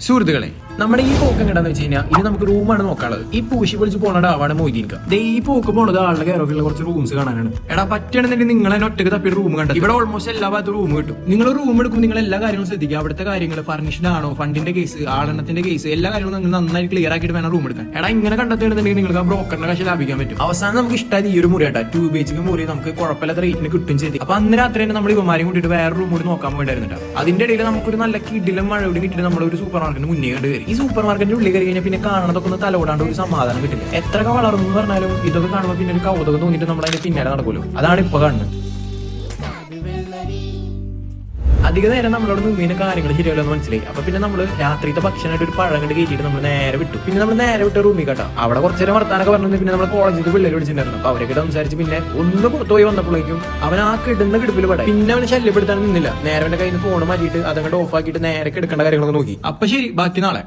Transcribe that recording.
സുഹൃത്തുക്കളെ നമ്മുടെ ഈ പോക്ക് എങ്ങനെയാന്ന് വെച്ച് കഴിഞ്ഞാൽ ഇത് നമുക്ക് റൂമാണ് നോക്കാനുള്ളത്. ഈ പൂശി പൊളിച്ച് പോണ ആവാണ് മൊയ്തീൻക ദേ ഈ പോക്ക് പോണത് ആളുടെ കയറൊക്കെയുള്ള കുറച്ച് റൂംസ് കാണാനാണ്. എടാ പറ്റണെന്നുണ്ടെങ്കിൽ നിങ്ങൾ തന്നെ ഒറ്റയ്ക്ക് തപ്പി റൂം കണ്ടത് ഇവിടെ ഓൾമോസ്റ്റ് എല്ലാ ഭാഗത്തും റൂം കിട്ടും. നിങ്ങൾ റൂം എടുക്കും നിങ്ങൾ എല്ലാ കാര്യങ്ങളും ശ്രദ്ധിക്കുക. അവിടുത്തെ കാര്യങ്ങൾ ഫർണിഷ്ഡ് ആണോ ഫണ്ടിന്റെ കേസ് ആളെണ്ണത്തിന്റെ കേസ് എല്ലാ കാര്യങ്ങളും നിങ്ങൾ നന്നായി ക്ലിയർ ആക്കിയിട്ട് വേണം റൂം എടുക്കാൻ. എടാ ഇങ്ങനെ കണ്ടെത്തുകയാണെന്നുണ്ടെങ്കിൽ നിങ്ങൾക്ക് ആ ബ്രോക്കറിന്റെ കാശ് ലാഭിക്കാൻ പറ്റും. അവസാനം നമുക്ക് ഇഷ്ടമായി ഈ ഒരു മുറി കേട്ടോ ടു ബി എച്ച് മുറി നമുക്ക് കുഴപ്പമില്ലാത്ത റേറ്റിന് കിട്ടും ചെയ്തി. അപ്പൊ അന്ന് രാത്രി തന്നെ നമ്മൾ ഇവമാരെയും കൂട്ടിയിട്ട് വേറെ റൂം കൂടി നോക്കാൻ വേണ്ടിയിരുന്നിട്ട് അതിന്റെ ഇടയിൽ നമുക്കൊരു നല്ല കിടിലും മഴ കൂടി കിട്ടിയിട്ട് നമ്മൾ ഒരു സൂപ്പർ മാർക്കറ്റിന് മുന്നേ കണ്ട് കയറി. ഈ സൂപ്പർ മാർക്കറ്റിന്റെ ഉള്ളിൽ കയറി കഴിഞ്ഞാൽ പിന്നെ കാണുന്നതൊക്കെ ഒന്ന് തലോടാണ്ട് ഒരു സമാധാനം കിട്ടില്ല. എത്രയൊക്കെ വളർന്നു പറഞ്ഞാലും ഇതൊക്കെ കാണുമ്പോൾ പിന്നെ ഒരു കൗതുകം തോന്നിയിട്ട് നമ്മൾ അതിന്റെ പിന്നാലെ നടക്കുമല്ലോ. അതാണ് ഇപ്പൊ കാണുന്നത്. അധിക നേരം നമ്മളോട് മുമ്പേ കാര്യങ്ങൾ ശരിയല്ലെന്ന് മനസ്സിലായി. അപ്പൊ പിന്നെ നമ്മൾ രാത്രിത്തെ ഭക്ഷണമായിട്ട് ഒരു പഴം കണ്ട് കയറ്റിയിട്ട് നമ്മൾ നേരെ വിട്ടു. പിന്നെ നമ്മൾ നേരെ വിട്ട റൂമിൽ കേട്ടോ. അവിടെ കുറച്ച് നേരം വർത്താനൊക്കെ പറഞ്ഞു പിന്നെ നമ്മൾ കോളേജിൽ പിള്ളേർ വിളിച്ചിട്ടുണ്ടായിരുന്നു. അപ്പൊ അവരൊക്കെ സംസാരിച്ച് പിന്നെ ഒന്ന് പുറത്തുപോയി വന്നപ്പോഴേക്കും അവൻ ആ കിടുന്ന കിടപ്പിൽ പെടാം പിന്നെ അവനെ ശല്യപ്പെടുത്താൻ നിന്നില്ല. നേരെ അവന്റെ കയ്യിൽ നിന്ന് ഫോൺ മാറ്റിയിട്ട് അതങ്ങോട്ട് ഓഫ് ആക്കിയിട്ട് നേരെ കിടക്കേണ്ട കാര്യങ്ങളൊക്കെ നോക്കി. അപ്പൊ ശരി ബാക്കി നാളെ.